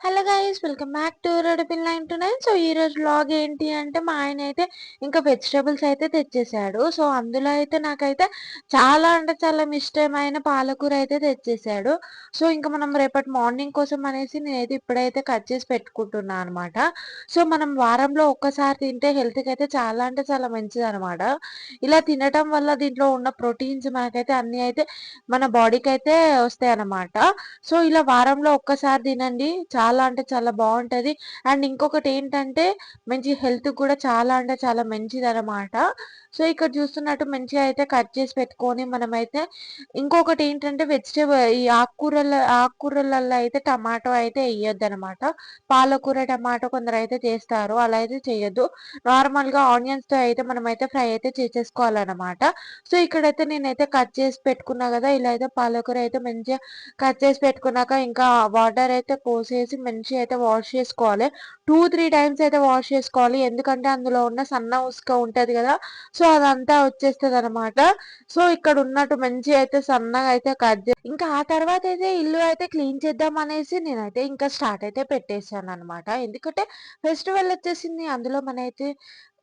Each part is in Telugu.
Hello guys welcome back to red pill nine two nine. So ఈ రోజు వ్లాగ్ ఏంటి అంటే మా ఆయన అయితే ఇంకా వెజిటేబుల్స్ అయితే తెచ్చేసాడు. సో అందులో అయితే నాకైతే చాలా అంటే చాలా ఇష్టమైన పాలకూర అయితే తెచ్చేసాడు. సో ఇంకా మనం రేపటి మార్నింగ్ కోసం అనేసి నేనైతే ఇప్పుడైతే కట్ చేసి పెట్టుకుంటున్నా అనమాట సో మనం వారంలో ఒక్కసారి తింటే హెల్త్కి అయితే చాలా అంటే చాలా మంచిది అనమాట ఇలా తినటం వల్ల దీంట్లో ఉన్న ప్రోటీన్స్ మనకైతే అన్ని అయితే మన బాడీకి అయితే వస్తాయి అనమాట సో ఇలా వారంలో ఒక్కసారి తినండి. చాలా చాలా అంటే చాలా బాగుంటది. అండ్ ఇంకొకటి ఏంటంటే మంచి హెల్త్ కూడా చాలా అంటే చాలా మంచిది అనమాట సో ఇక్కడ చూస్తున్నట్టు మంచిగా అయితే కట్ చేసి పెట్టుకొని మనమైతే ఇంకొకటి ఏంటంటే వెజిటేబుల్ ఈ ఆకుకూరల ఆకుకూరలలో అయితే టమాటో అయితే వేయొద్దు అనమాట పాలకూర టమాటో కొందరు అయితే చేస్తారు. అలా అయితే చేయొద్దు. నార్మల్గా ఆనియన్స్తో ఆనియన్స్తో అయితే మనం అయితే ఫ్రై అయితే చేసేసుకోవాలన్నమాట. సో ఇక్కడైతే నేనైతే కట్ చేసి పెట్టుకున్నా కదా ఇలా అయితే పాలకూర అయితే మంచిగా కట్ చేసి పెట్టుకున్నాక ఇంకా వాటర్ అయితే పోసేసి మంచిగా అయితే వాష్ చేసుకోవాలి. టూ త్రీ టైమ్స్ అయితే వాష్ చేసుకోవాలి. ఎందుకంటే అందులో ఉన్న సన్న ఉసుక ఉంటుంది కదా సో అదంతా వచ్చేస్తుంది అనమాట సో ఇక్కడ ఉన్నట్టు మంచి అయితే సన్నగా అయితే కట్ చే ఇంకా ఆ తర్వాత అయితే ఇల్లు అయితే క్లీన్ చేద్దాం అనేసి నేనైతే ఇంకా స్టార్ట్ అయితే పెట్టేశాను అనమాట ఎందుకంటే ఫెస్టివల్ వచ్చేసింది అందులో మన అయితే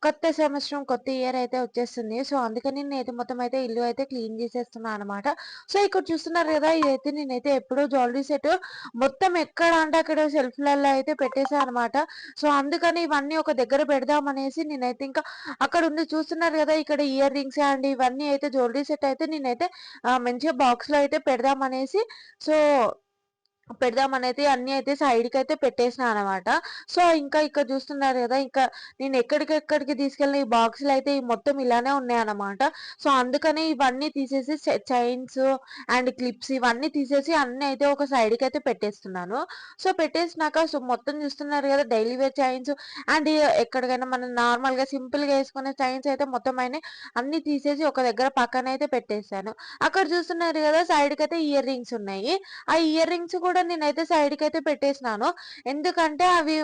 కొత్త సంవత్సరం కొత్త ఇయర్ అయితే వచ్చేస్తుంది. సో అందుకని నేనైతే మొత్తం అయితే ఇల్లు అయితే క్లీన్ చేసేస్తున్నాను అనమాట సో ఇక్కడ చూస్తున్నారు కదా ఇదైతే నేనైతే ఎప్పుడో జ్యువెలరీ సెట్ మొత్తం ఎక్కడ అంటే అక్కడ సెల్ఫ్లలో అయితే పెట్టేశాను అనమాట సో అందుకని ఇవన్నీ ఒక దగ్గర పెడదాం అనేసి నేనైతే ఇంకా అక్కడ ఉంది. చూస్తున్నారు కదా ఇక్కడ ఇయర్ రింగ్స్ అండ్ ఇవన్నీ అయితే జ్యువెలరీ సెట్ అయితే నేనైతే మంచిగా బాక్స్లో అయితే పెడదాం అనేసి సో పెడదామనైతే అన్ని అయితే సైడ్కి అయితే పెట్టేసిన అనమాట సో ఇంకా ఇక్కడ చూస్తున్నారు కదా ఇంకా నేను ఎక్కడికెక్కడికి తీసుకెళ్ళిన ఈ బాక్సులు అయితే మొత్తం ఇలానే ఉన్నాయన్నమాట సో అందుకని ఇవన్నీ తీసేసి చైన్స్ అండ్ క్లిప్స్ ఇవన్నీ తీసేసి అన్ని అయితే ఒక సైడ్కి అయితే పెట్టేస్తున్నాను. సో పెట్టేసినాక సో మొత్తం చూస్తున్నారు కదా డైలీ వేర్ చైన్స్ అండ్ ఎక్కడికైనా మనం నార్మల్గా సింపుల్గా వేసుకునే చైన్స్ అయితే మొత్తం అయినా అన్ని తీసేసి ఒక దగ్గర పక్కన అయితే పెట్టేశాను. అక్కడ చూస్తున్నారు కదా సైడ్కి అయితే ఇయర్ రింగ్స్ ఉన్నాయి. ఆ ఇయర్ రింగ్స్ కూడా కూడా నేనైతే సైడ్కి అయితే పెట్టేసినాను. ఎందుకంటే అవి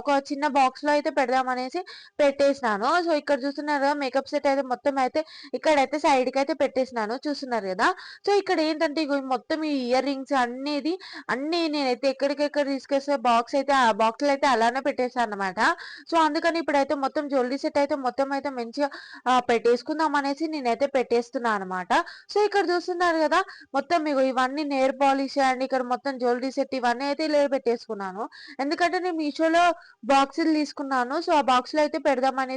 ఒక చిన్న బాక్స్లో అయితే పెడదాం అనేసి పెట్టేసినాను. సో ఇక్కడ చూస్తున్నారు కదా మేకప్ సెట్ అయితే మొత్తం అయితే ఇక్కడైతే సైడ్కి అయితే పెట్టేసినాను. చూస్తున్నారు కదా? సో ఇక్కడ ఏంటంటే మొత్తం ఈ ఇయర్ రింగ్స్ అనేది అన్ని నేనైతే ఎక్కడికెక్కడ తీసుకొస్తే బాక్స్ అయితే ఆ బాక్స్లో అయితే అలానే పెట్టేసాను అనమాట సో అందుకని ఇప్పుడైతే మొత్తం జ్యువెలరీ సెట్ అయితే మొత్తం అయితే మంచిగా పెట్టేసుకుందాం అనేసి నేనైతే పెట్టేస్తున్నాను అనమాట సో ఇక్కడ చూస్తున్నారు కదా మొత్తం మీకు ఇవన్నీ నేర్ పాలిష్ అండ్ ఇక్కడ మొత్తం జ్యువెలరీ జ్యువెలరీ సెట్ ఇవన్నీ అయితే లేదు పెట్టేసుకున్నాను. ఎందుకంటే నేను మీషోలో బాక్సులు తీసుకున్నాను. సో ఆ బాక్స్లో అయితే పెడదామని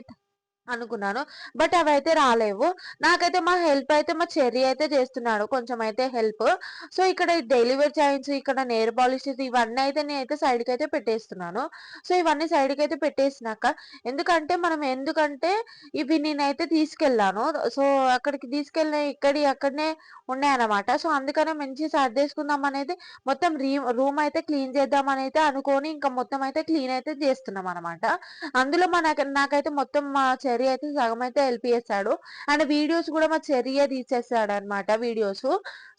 అనుకున్నాను. బట్ అవి అయితే రాలేవు. నాకైతే మా హెల్ప్ అయితే మా చెర్రీ అయితే చేస్తున్నాడు. కొంచెం అయితే హెల్ప్. సో ఇక్కడ డెలివరీ చైన్స్ ఇక్కడ నేర్ పాలిష్ ఇవన్నీ అయితే నేనైతే సైడ్కి అయితే పెట్టేస్తున్నాను. సో ఇవన్నీ సైడ్కి అయితే పెట్టేసినాక ఎందుకంటే మనం ఎందుకంటే ఇవి నేనైతే తీసుకెళ్ళాను. సో అక్కడికి తీసుకెళ్ళిన ఇక్కడి అక్కడనే ఉన్నాయన్నమాట సో అందుకనే మంచి సర్దేసుకుందాం అనేది మొత్తం రూమ్ అయితే క్లీన్ చేద్దాం అని అయితే అనుకొని ఇంకా మొత్తం అయితే క్లీన్ అయితే చేస్తున్నాం అనమాట అందులో మన నాకైతే మొత్తం మా చెర్రీ అయితే సగం అయితే హెల్ప్ చేస్తాడు. అండ్ వీడియోస్ కూడా మా చెర్రీయే తీసేస్తాడు అనమాట వీడియోస్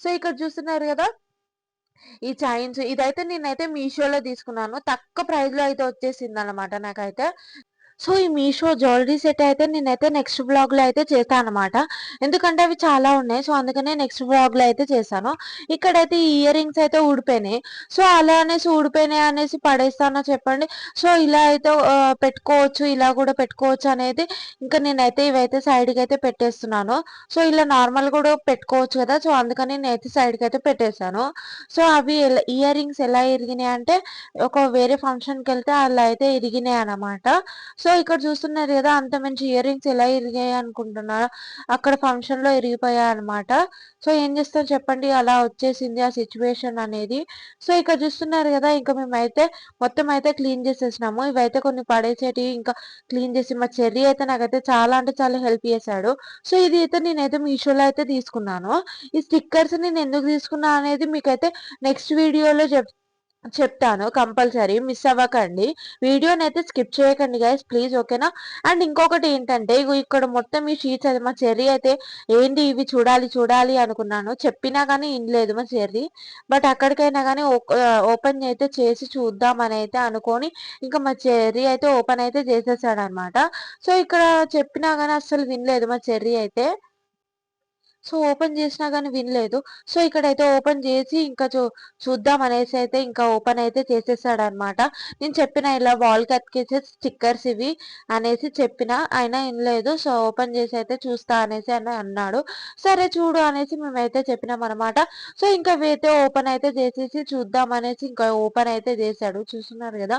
సో ఇక్కడ చూస్తున్నారు కదా ఈ చైన్స్ ఇదైతే నేనైతే మీషోలో తీసుకున్నాను. తక్కువ ప్రైజ్లో అయితే వచ్చేసింది అనమాట నాకైతే. సో ఈ మీషో జ్యువెలరీ సెట్ అయితే నేనైతే నెక్స్ట్ బ్లాగ్లో అయితే చేస్తాను అనమాట ఎందుకంటే అవి చాలా ఉన్నాయి. సో అందుకనే నెక్స్ట్ బ్లాగ్లో అయితే చేశాను. ఇక్కడైతే ఈ ఇయర్ రింగ్స్ అయితే ఊడిపోయినాయి. సో అలా అనేసి ఊడిపోయినాయి అనేసి పడేస్తానో చెప్పండి. సో ఇలా అయితే పెట్టుకోవచ్చు ఇలా కూడా పెట్టుకోవచ్చు అనేది ఇంకా నేనైతే ఇవైతే సైడ్కి అయితే పెట్టేస్తున్నాను. సో ఇలా నార్మల్ కూడా పెట్టుకోవచ్చు కదా. సో అందుకని నేనైతే సైడ్కి అయితే పెట్టేశాను. సో అవి ఇయర్ రింగ్స్ ఎలా ఇరిగినాయి అంటే ఒక వేరే ఫంక్షన్కి వెళ్తే అలా అయితే ఇరిగినాయి అనమాట సో సో ఇక్కడ చూస్తున్నారు కదా అంత మంచి ఇయర్ రింగ్స్ ఎలా ఇరిగాయి అనుకుంటున్నా. అక్కడ ఫంక్షన్లో ఇరిగిపోయాయి అనమాట సో ఏం చేస్తారు చెప్పండి అలా వచ్చేసింది ఆ సిచ్యువేషన్ అనేది. సో ఇక్కడ చూస్తున్నారు కదా ఇంకా మేమైతే మొత్తం అయితే క్లీన్ చేసేసినాము. ఇవైతే కొన్ని పడేసేటి ఇంకా క్లీన్ చేసి మా చెర్రీ అయితే నాకైతే చాలా అంటే చాలా హెల్ప్ చేశాడు. సో ఇది అయితే నేనైతే మీషోలో అయితే తీసుకున్నాను. ఈ స్టిక్కర్స్ నేను ఎందుకు తీసుకున్నా అనేది మీకైతే నెక్స్ట్ వీడియోలో చెప్ చెప్తాను కంపల్సరీ మిస్ అవ్వకండి. వీడియోని అయితే స్కిప్ చేయకండి గైస్ ప్లీజ్ ఓకేనా? అండ్ ఇంకొకటి ఏంటంటే ఇక్కడ మొత్తం ఈ షీట్స్ అయితే మా చెర్రీ అయితే ఏంటి ఇవి చూడాలి చూడాలి అనుకున్నాను. చెప్పినా కానీ ఇనలేదు మా చెర్రీ. బట్ అక్కడికైనా కానీ ఓపెన్ అయితే చేసి చూద్దామని అయితే అనుకొని ఇంకా మా చెర్రీ అయితే ఓపెన్ అయితే చేసేసాడు అనమాట సో ఇక్కడ చెప్పినా కానీ అసలు వినలేదు మా చెర్రీ అయితే. సో ఓపెన్ చేసినా కానీ వినలేదు. సో ఇక్కడైతే ఓపెన్ చేసి ఇంకా చూ చూద్దాం అనేసి అయితే ఇంకా ఓపెన్ అయితే చేసేసాడు అనమాట నేను చెప్పిన ఇలా వాల్ అతికేసే స్టిక్కర్స్ ఇవి అనేసి చెప్పిన అయినా వినలేదు. సో ఓపెన్ చేసి అయితే చూస్తా అనేసి అని అన్నాడు. సరే చూడు అనేసి మేమైతే చెప్పినాం అనమాట సో ఇంకా అయితే ఓపెన్ అయితే చేసేసి చూద్దాం అనేసి ఇంకా ఓపెన్ అయితే చేశాడు. చూస్తున్నారు కదా?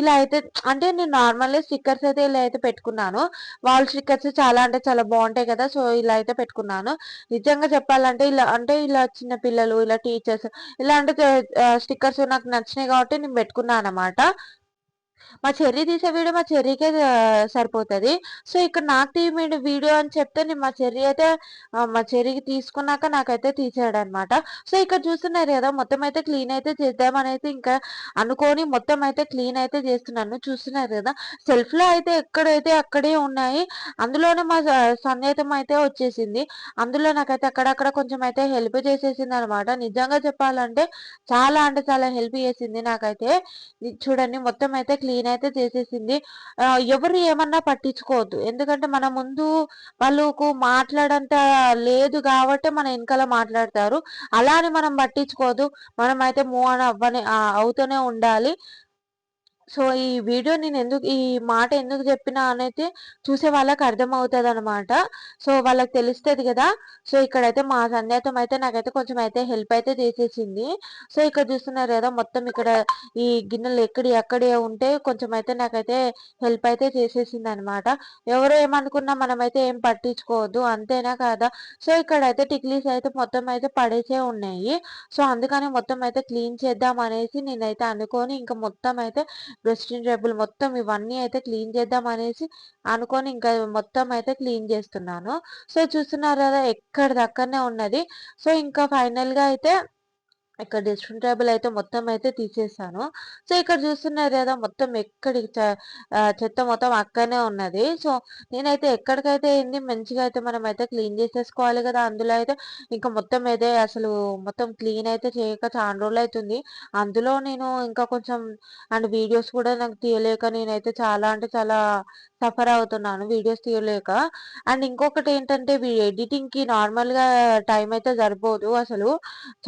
ఇలా అయితే అంటే నేను నార్మల్గా స్టిక్కర్స్ అయితే ఇలా అయితే పెట్టుకున్నాను. వాల్ స్టిక్కర్స్ చాలా అంటే చాలా బాగుంటాయి కదా? సో ఇలా అయితే పెట్టుకున్నాను. నిజంగా చెప్పాలంటే ఇలా అంటే ఇలా చిన్న పిల్లలు ఇలా టీచర్స్ ఇలాంటి స్టిక్కర్స్ నాకు నచ్చినాయి కాబట్టి నేను పెట్టుకున్నాను అనమాట మా చెర్రీ తీసే వీడియో మా చెర్రీకే సరిపోతుంది. సో ఇక్కడ నాకు తీయ వీడియో అని చెప్తే నేను మా చెర్రీ అయితే మా చెర్రీకి తీసుకున్నాక నాకైతే తీసాడు అనమాట సో ఇక్కడ చూస్తున్నారు కదా మొత్తం అయితే క్లీన్ అయితే చేద్దామనేసి ఇంకా అనుకొని మొత్తం అయితే క్లీన్ అయితే చేస్తున్నాను. చూస్తున్నారు కదా సెల్ఫ్లో అయితే ఎక్కడైతే అక్కడే ఉన్నాయి అందులోనే మా సన్నిహితం అయితే వచ్చేసింది. అందులో నాకైతే అక్కడక్కడ కొంచెం అయితే హెల్ప్ చేసేసింది అనమాట నిజంగా చెప్పాలంటే చాలా అంటే చాలా హెల్ప్ చేసింది నాకైతే. చూడండి మొత్తం అయితే క్లీన్ నేనైతే చేసేసింది. ఎవరు ఏమన్నా పట్టించుకోవద్దు. ఎందుకంటే మన ముందు వాళ్ళకు మాట్లాడంత లేదు కాబట్టి మన వెనకాల మాట్లాడతారు. అలా అని మనం పట్టించుకోదు మనం అయితే మూవ్ అని అవ్వని అవుతూనే ఉండాలి. సో ఈ వీడియో నేను ఎందుకు ఈ మాట ఎందుకు చెప్పినా అనేది చూసే వాళ్ళకి అర్థమవుతుంది అనమాట సో వాళ్ళకి తెలుస్తుంది కదా. సో ఇక్కడైతే మా సందేహం అయితే నాకైతే కొంచెం అయితే హెల్ప్ అయితే చేసేసింది. సో ఇక్కడ చూస్తున్నారు కదా మొత్తం ఇక్కడ ఈ గిన్నెలు ఎక్కడి ఎక్కడే ఉంటే కొంచెం అయితే నాకైతే హెల్ప్ అయితే చేసేసింది అనమాట ఎవరో ఏమనుకున్నా మనమైతే ఏం పట్టించుకోవద్దు అంతేనా కదా? సో ఇక్కడైతే టిక్లీస్ అయితే మొత్తం అయితే పడేసే ఉన్నాయి. సో అందుకని మొత్తం అయితే క్లీన్ చేద్దాం అనేసి నేనైతే అనుకొని ఇంకా మొత్తం అయితే బ్రెస్టిన్ టేబుల్ మొత్తం ఇవన్నీ అయితే క్లీన్ చేద్దాం అనేసి అనుకొని ఇంకా మొత్తం అయితే క్లీన్ చేస్తున్నాను. సో చూస్తున్నారు కదా ఎక్కడ దక్కనే ఉన్నది. సో ఇంకా ఫైనల్గా అయితే ఇక్కడ డ్రెస్సింగ్ టేబుల్ అయితే మొత్తం అయితే తీసేసాను. సో ఇక్కడ చూస్తున్నారు కదా మొత్తం ఎక్కడి చెత్త మొత్తం అక్కడనే ఉన్నది. సో నేనైతే ఎక్కడికైతే ఏంది మంచిగా అయితే మనం అయితే క్లీన్ చేసేసుకోవాలి కదా అందులో అయితే ఇంకా మొత్తం అయితే అసలు మొత్తం క్లీన్ అయితే చేయక చాలా రోజులు అవుతుంది. అందులో నేను ఇంకా కొంచెం అండ్ వీడియోస్ కూడా నాకు తీయలేక నేనైతే చాలా అంటే చాలా సఫర్ అవుతున్నాను వీడియోస్ తీయలేక. అండ్ ఇంకొకటి ఏంటంటే ఎడిటింగ్కి నార్మల్గా టైం అయితే సరిపోదు అసలు.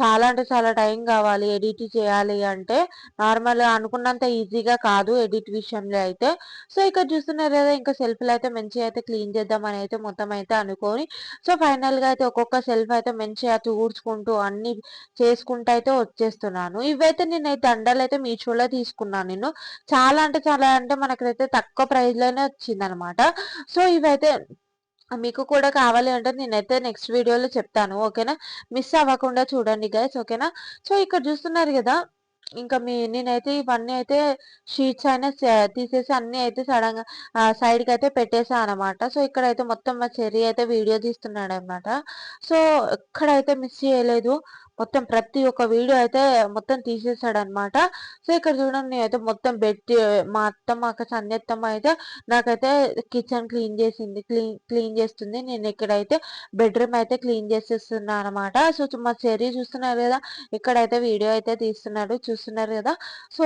చాలా అంటే చాలా టైం కావాలి ఎడిట్ చేయాలి అంటే. నార్మల్ అనుకున్నంత ఈజీగా కాదు ఎడిట్ విషయంలో అయితే. సో ఇక్కడ చూస్తున్నారు కదా ఇంకా సెల్ఫ్లు అయితే మంచిగా అయితే క్లీన్ చేద్దామని అయితే మొత్తం అయితే అనుకొని. సో ఫైనల్గా అయితే ఒక్కొక్క సెల్ఫ్ అయితే మంచిగా ఊడ్చుకుంటూ అన్ని చేసుకుంటూ అయితే వచ్చేస్తున్నాను. ఇవైతే నేనైతే దండలు అయితే మీషోలో తీసుకున్నాను నేను. చాలా అంటే చాలా అంటే మనకైతే తక్కువ ప్రైస్లోనే వచ్చిందనమాట సో ఇవైతే మీకు కూడా కావాలి అంటే నేనైతే నెక్స్ట్ వీడియోలో చెప్తాను. ఓకేనా? మిస్ అవ్వకుండా చూడండి గైస్. ఓకేనా? సో ఇక్కడ చూస్తున్నారు కదా ఇంకా మీ నేనైతే ఇవన్నీ అయితే షీట్స్ అయినా తీసేసి అన్ని అయితే సడన్గా సైడ్కి అయితే పెట్టేసా అనమాట సో ఇక్కడైతే మొత్తం మా చెర్రీ అయితే వీడియో తీస్తున్నాడు అనమాట సో ఎక్కడైతే మిస్ చేయలేదు మొత్తం ప్రతి ఒక్క వీడియో అయితే మొత్తం తీసేసాడు అనమాట సో ఇక్కడ చూడండి అయితే మొత్తం బెడ్ మా అత్తమ్మ అక్క సంధ్యత్తమ్మ అయితే నాకైతే కిచెన్ క్లీన్ చేసింది క్లీన్ క్లీన్ చేస్తుంది. నేను ఇక్కడైతే బెడ్రూమ్ అయితే క్లీన్ చేసేస్తున్నాను అనమాట సో మా చెర్రీ చూస్తున్నారు కదా ఇక్కడైతే వీడియో అయితే తీస్తున్నాడు చూస్తున్నారు కదా. సో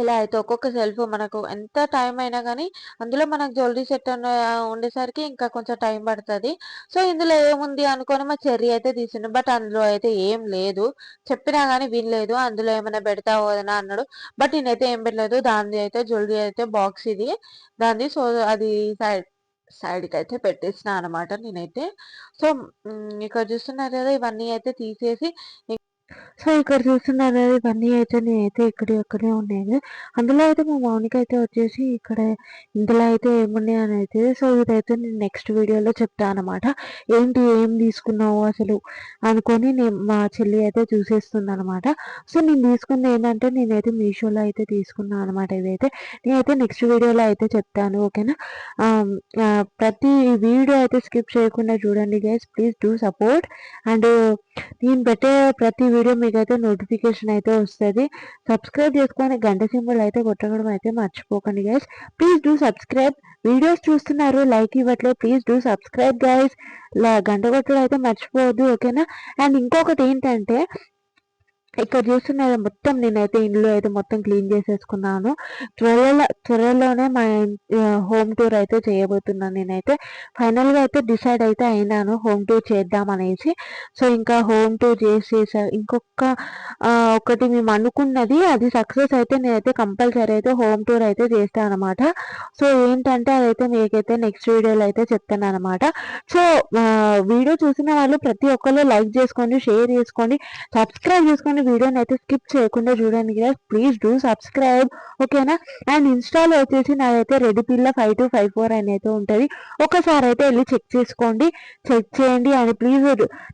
ఇలా అయితే ఒక్కొక్క సెల్ఫ్ మనకు ఎంత టైం అయినా కానీ అందులో మనకు జ్యువెలరీ సెట్ ఉండేసరికి ఇంకా కొంచెం టైం పడుతుంది. సో ఇందులో ఏముంది అనుకొని మా చెర్రీ అయితే తీసిండు. బట్ అందులో అయితే ఏం లేదు. చెప్పినా కానీ వినలేదు. అందులో ఏమైనా పెడతా వదనా అన్నాడు. బట్ నేనైతే ఏం పెట్టలేదు. దాని అయితే జ్యువెలరీ అయితే బాక్స్ ఇది. దాన్ని సో అది సైడ్ సైడ్కి అయితే పెట్టేసిన అనమాట నేనైతే. సో ఇక్కడ చూస్తున్నారు కదా ఇవన్నీ అయితే తీసేసి సో ఇక్కడ చూస్తున్నారు ఇవన్నీ అయితే నేనైతే ఇక్కడ ఇక్కడే ఉన్నాయి అందులో అయితే మా మౌనిక అయితే వచ్చేసి ఇక్కడ ఇందులో అయితే ఏమున్నాయి అని అయితే సో ఇదైతే నేను నెక్స్ట్ వీడియోలో చెప్తాను అనమాట ఏంటి ఏం తీసుకున్నావు అసలు అనుకొని నేను మా చెల్లి అయితే చూసేస్తుంది అనమాట సో నేను తీసుకుంది ఏంటంటే నేనైతే మీషోలో అయితే తీసుకున్నాను అనమాట ఇదైతే. నేనైతే నెక్స్ట్ వీడియోలో అయితే చెప్తాను ఓకేనా? ప్రతి వీడియో అయితే స్కిప్ చేయకుండా చూడండి guys. Please do support and నేను పెట్టే ప్రతి వీడియో మీకు అయితే నోటిఫికేషన్ అయితే వస్తుంది. సబ్స్క్రైబ్ చేసుకొని గంట సింబల్ అయితే కొట్టడం అయితే మర్చిపోకండి guys please do subscribe videos చూస్తున్నారు లైక్ ఇవ్వట్లేదు ప్లీజ్ డూ సబ్స్క్రైబ్ గైస్ గంట కొట్టడం అయితే మర్చిపోవద్దు ఓకేనా అండ్ ఇంకొకటి ఏంటంటే ఇక్కడ చూస్తున్నది మొత్తం నేనైతే ఇంట్లో అయితే మొత్తం క్లీన్ చేసేసుకున్నాను. త్వరలో త్వరలోనే మా హోమ్ టూర్ అయితే చేయబోతున్నాను నేనైతే. ఫైనల్గా అయితే డిసైడ్ అయితే అయినాను హోమ్ టూర్ చేద్దాం అనేసి. సో ఇంకా హోమ్ టూర్ చేసేసా ఇంకొక ఒకటి మేము అనుకున్నది అది సక్సెస్ అయితే నేనైతే కంపల్సరీ అయితే హోమ్ టూర్ అయితే చేస్తాను అనమాట సో ఏంటంటే అదైతే మీకైతే నెక్స్ట్ వీడియోలో అయితే చెప్తాను అనమాట సో వీడియో చూసిన వాళ్ళు ప్రతి ఒక్కరు లైక్ చేసుకోండి షేర్ చేసుకోండి సబ్స్క్రైబ్ చేసుకోండి వీడియోని అయితే స్కిప్ చేయకుండా చూడండి కదా ప్లీజ్ డూ సబ్స్క్రైబ్ ఓకేనా అండ్ ఇన్స్టాలో వచ్చేసి నాదైతే రెడీ పిల్ల ఫైవ్ టూ ఫైవ్ ఫోర్ అని అయితే ఉంటుంది. ఒకసారి అయితే వెళ్ళి చెక్ చేసుకోండి. చెక్ చేయండి. అండ్ ప్లీజ్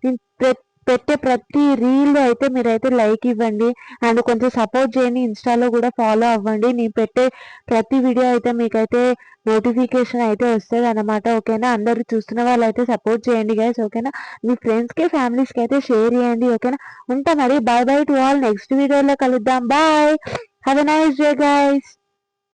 నేను పెట్టే ప్రతి రీల్ అయితే మీరైతే లైక్ ఇవ్వండి. అండ్ కొంచెం సపోర్ట్ చేయండి. ఇన్స్టాలో కూడా ఫాలో అవ్వండి. నేను పెట్టే ప్రతి వీడియో అయితే మీకైతే నోటిఫికేషన్ అయితే వస్తుంది అనమాట ఓకేనా? అందరు చూస్తున్న వాళ్ళైతే సపోర్ట్ చేయండి గైస్ ఓకేనా? మీ ఫ్రెండ్స్కి ఫ్యామిలీస్కి అయితే షేర్ చేయండి. ఓకేనా? ఉంటా మరి. Bye bye to all next వీడియోలో కలుద్దాం. Bye have a nice day guys